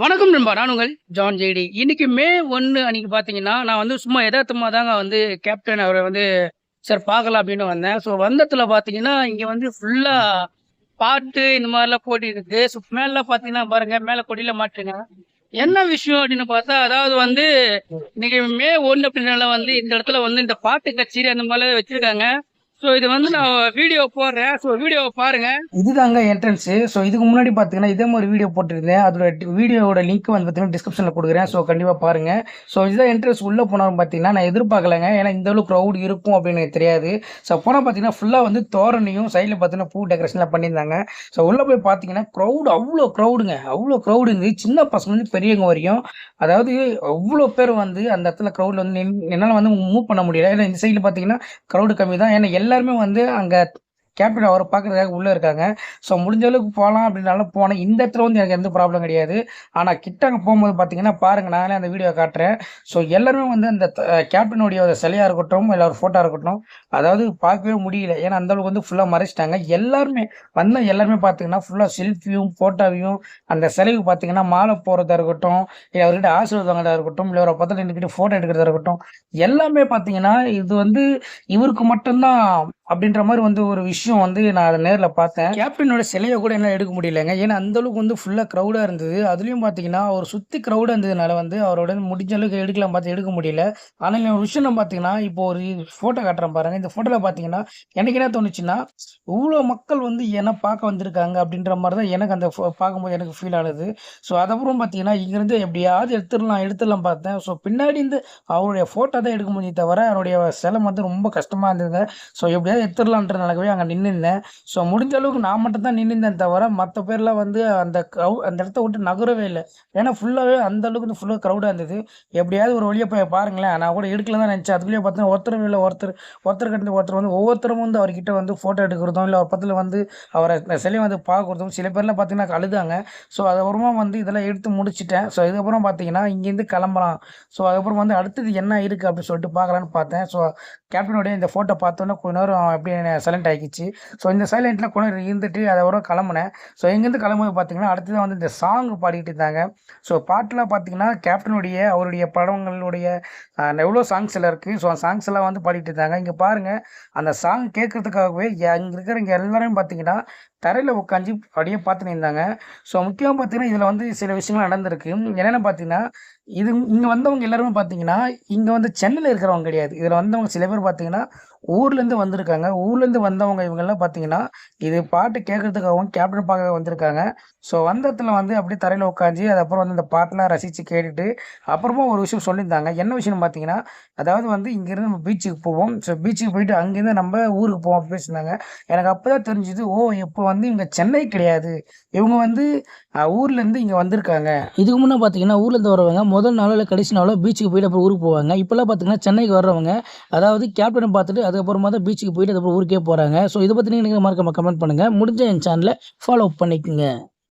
வணக்கம் நண்பா நான் உங்கள் ஜான் ஜெய்டி இன்னைக்கு மே ஒன்று அன்னைக்கு பார்த்தீங்கன்னா நான் வந்து சும்மா எதார்த்தமாக தாங்க வந்து கேப்டன் அவரை வந்து சார் பார்க்கலாம் அப்படின்னு வந்தேன். ஸோ வந்தத்தில் பார்த்தீங்கன்னா இங்கே வந்து ஃபுல்லாக பாட்டு இந்த மாதிரிலாம் போட்டி இருக்குது ஸோ மேலே பார்த்தீங்கன்னா பாருங்க மேலே கொடியில் மாட்டுங்க. என்ன விஷயம் அப்படின்னு பார்த்தா அதாவது வந்து இன்னைக்கு மே ஒன்று அப்படின்னால வந்து இந்த இடத்துல வந்து இந்த பாட்டு கச்சேரி அந்த மாதிரிலாம் வச்சிருக்காங்க. ஸோ இது வந்து நான் வீடியோ போடுறேன். ஸோ வீடியோவை பாருங்க. இதுதாங்க என்ட்ரன்ஸ் ஸோ இதுக்கு முன்னாடி பார்த்தீங்கன்னா இதே மாதிரி வீடியோ போட்டிருந்தேன். அதோட வீடியோவோட லிங்க் வந்து பார்த்தீங்கன்னா டிஸ்கிரிப்ஷனில் கொடுக்குறேன். ஸோ கண்டிப்பாக பாருங்க. ஸோ இதுதான் என்ட்ரன்ஸ் உள்ளே போனாலும் பார்த்தீங்கன்னா நான் எதிர்பார்க்கலங்க. ஏன்னா இந்த அளவுக்கு க்ரௌட் இருக்கும் அப்படின்னு எனக்கு தெரியாது. ஸோ போனால் பார்த்தீங்கன்னா ஃபுல்லாக வந்து தோரணையும் சைடில் பார்த்தீங்கன்னா பூ டெக்கரேஷன்லாம் பண்ணியிருந்தாங்க. ஸோ உள்ளே போய் பார்த்தீங்கன்னா க்ரௌடு அவ்வளோ க்ரௌடுங்க அவ்வளோ க்ரௌடு இருந்து சின்ன பசங்க வந்து பெரியவங்க வரையும். அதாவது அவ்வளோ பேர் வந்து அந்த இடத்துல க்ரௌடில் வந்து என்னால் வந்து மூவ் பண்ண முடியல. ஏன்னா இந்த சைடில் பார்த்தீங்கன்னா க்ரௌடு கம்மி தான் ஏன்னா எல்லாருமே வந்து அங்கே கேப்டன் அவரை பார்க்குறதுக்காக உள்ளே இருக்காங்க. ஸோ முடிஞ்ச அளவுக்கு போகலாம் அப்படின்னாலும் போனேன் இந்த இடத்துல வந்து எனக்கு எந்த ப்ராப்ளம் கிடையாது. ஆனால் கிட்ட அங்கே போகும்போது பார்த்தீங்கன்னா பாருங்கள் நானே அந்த வீடியோ காட்டுறேன். ஸோ எல்லாருமே வந்து அந்த த- கேப்டனுடைய சிலையாக இருக்கட்டும் இல்லை ஒரு ஃபோட்டோ இருக்கட்டும் அதாவது பார்க்கவே முடியல. ஏன்னா அந்த அளவுக்கு வந்து ஃபுல்லாக மறைச்சிட்டாங்க. எல்லாருமே வந்த எல்லாருமே பார்த்தீங்கன்னா ஃபுல்லாக செல்ஃபியும் ஃபோட்டோவையும் அந்த சிலைக்கு பார்த்தீங்கன்னா மாலை போகிறதா இருக்கட்டும் இல்லை அவர்கிட்ட ஆசீர்வாதம் வாங்குறதா இருக்கட்டும் இல்லை அவரை பக்கத்தில் நின்றுக்கிட்டு ஃபோட்டோ எடுக்கிறதா இருக்கட்டும் எல்லாமே பார்த்தீங்கன்னா இது வந்து இவருக்கு மட்டும்தான் அப்படின்ற மாதிரி வந்து ஒரு விஷயம் வந்து நான் அதை நேரில் பார்த்தேன். கேப்டனோட சிலையை கூட என்ன எடுக்க முடியலங்க. ஏன்னா அந்த அளவுக்கு வந்து ஃபுல்லாக க்ரௌடாக இருந்தது. அதுலேயும் பார்த்தீங்கன்னா அவர் சுற்றி க்ரௌடாக இருந்ததுனால வந்து அவரோட முடிஞ்ச அளவுக்கு எடுக்கலாம் பார்த்து எடுக்க முடியல. ஆனால் ஒரு விஷயம் பார்த்தீங்கன்னா இப்போ ஒரு ஃபோட்டோ காட்டுறேன் பாருங்க. இந்த ஃபோட்டோவில் பார்த்தீங்கன்னா எனக்கு என்ன தோணுச்சுன்னா இவ்வளோ மக்கள் வந்து என்ன பார்க்க வந்திருக்காங்க அப்படின்ற மாதிரி தான் எனக்கு அந்த பார்க்கும்போது எனக்கு ஃபீல் ஆனது. ஸோ அதுக்கப்புறம் பார்த்தீங்கன்னா இங்கேருந்து எப்படியாவது எடுத்துடலாம் எடுத்துடலாம் பார்த்தேன். ஸோ பின்னாடி இருந்து அவருடைய ஃபோட்டோ தான் எடுக்க முடியும் தவிர அவருடைய சிலை வந்து ரொம்ப கஷ்டமாக இருந்தது ஸோ எப்படியாவது எடுத்துடலான்றதுனாலவே அங்கே நின்றுருந்தேன் ஸோ முடிஞ்ச அளவுக்கு நான் மட்டும் தான் நின்றுருந்தேன் தவிர மற்ற பேர்லாம் வந்து அந்த க்ரௌ அந்த இடத்த விட்டு நகரவே இல்லை. ஏன்னா ஃபுல்லாகவே அந்த அளவுக்கு ஃபுல்லாக க்ரௌடாக இருந்தது. எப்படியாவது ஒரு வழியாக போய் பாருங்களேன். நான் கூட எடுக்கல தான் நினச்சேன். அதுக்குள்ளேயே பார்த்தீங்கன்னா ஒருத்தரும் இல்லை ஒருத்தர் ஒருத்தர் கண்டு ஒருத்தர் வந்து ஒவ்வொருத்தரும் வந்து அவர்கிட்ட வந்து ஃபோட்டோ எடுக்கிறதும் இல்லை அவர் பக்கத்தில் வந்து அவரை சிலையை வந்து பார்க்குறதும் சில பேர்லாம் பார்த்தீங்கன்னா அழுதாங்க ஸோ அதுக்கப்புறமா வந்து இதெல்லாம் எடுத்து முடிச்சிட்டேன். ஸோ இதுக்கப்புறம் பார்த்தீங்கன்னா இங்கேருந்து கிளம்பலாம். ஸோ அதுக்கப்புறம் வந்து அடுத்தது என்ன இருக்குது அப்படின்னு சொல்லிட்டு பார்க்கலான்னு பார்த்தேன். ஸோ கேப்டனுடைய இந்த ஃபோட்டோ பார்த்தோன்னே கொஞ்ச நேரம் அப்படியே சைலண்ட் ஆகிக்கிச்சு ஸோ இந்த சைலண்ட்டில் கூட இருந்துட்டு அதை வரும் கிளம்புனேன். ஸோ இங்கேருந்து கிளம்பும்போது பார்த்தீங்கன்னா அடுத்தது வந்து இந்த சாங் பாடிக்கிட்டு இருந்தாங்க. ஸோ பாட்டெலாம் பார்த்தீங்கன்னா கேப்டனுடைய அவருடைய படங்களுடைய எவ்வளோ சாங்ஸ் எல்லாம் இருக்குது ஸோ அந்த சாங்ஸ் எல்லாம் வந்து பாடிட்டு இருந்தாங்க. இங்கே பாருங்கள் அந்த சாங் கேட்கறதுக்காகவே அங்கே இருக்கிறவங்க எல்லாரும் பார்த்தீங்கன்னா தரையில் உட்காந்து அப்படியே பார்த்துன்னு இருந்தாங்க. ஸோ முக்கியமாக பார்த்தீங்கன்னா இதில் வந்து சில விஷயங்கள் நடந்திருக்கு. என்னென்ன பார்த்தீங்கன்னா இது இங்கே வந்தவங்க எல்லாருமே பார்த்தீங்கன்னா இங்கே வந்து சென்னையில் இருக்கிறவங்க கிடையாது. இதில் வந்தவங்க சில பேர் பார்த்தீங்கன்னா ஊர்லேருந்து வந்திருக்காங்க. ஊர்லேருந்து வந்தவங்க இவங்கெல்லாம் பார்த்தீங்கன்னா இது பாட்டு கேட்குறதுக்காகவும் கேப்டன் பார்க்க வந்திருக்காங்க. ஸோ வந்த இடத்துல வந்து அப்படியே தரையில் உட்காந்து அதுக்கப்புறம் வந்து இந்த பாட்டெலாம் ரசித்து கேட்டுட்டு அப்புறமா ஒரு விஷயம் சொல்லியிருந்தாங்க. என்ன விஷயம்னு பார்த்தீங்கன்னா அதாவது வந்து இங்கேருந்து நம்ம பீச்சுக்கு போவோம். ஸோ பீச்சுக்கு போயிட்டு அங்கேருந்து நம்ம ஊருக்கு போவோம் அப்படி பேசியிருந்தாங்க எனக்கு அப்போ தான் தெரிஞ்சுது ஓ இப்போ வந்து இவங்க சென்னை கிடையாது. இவங்க வந்து ஊர்லேருந்து இங்கே வந்திருக்காங்க. இதுக்கு முன்னே பார்த்தீங்கன்னா ஊர்லேருந்து வரவங்க முதல் நாளோ இல்லை கடைசி நாளோ பீச்சுக்கு போயிட்டு அப்புறம் ஊருக்கு போவாங்க. இப்போல்லாம் பார்த்தீங்கன்னா சென்னைக்கு வர்றவங்க அதாவது கேப்டனை பார்த்துட்டு அதுக்கப்புறமா தான் பீச்சுக்கு போயிட்டு அதுக்கப்புறம் ஊருக்கே போகிறாங்க ஸோ இதை பற்றி நீங்கள் மறக்காம கமெண்ட் பண்ணுங்கள் முடிஞ்ச என் சேனலை ஃபாலோ பண்ணிக்கோங்க.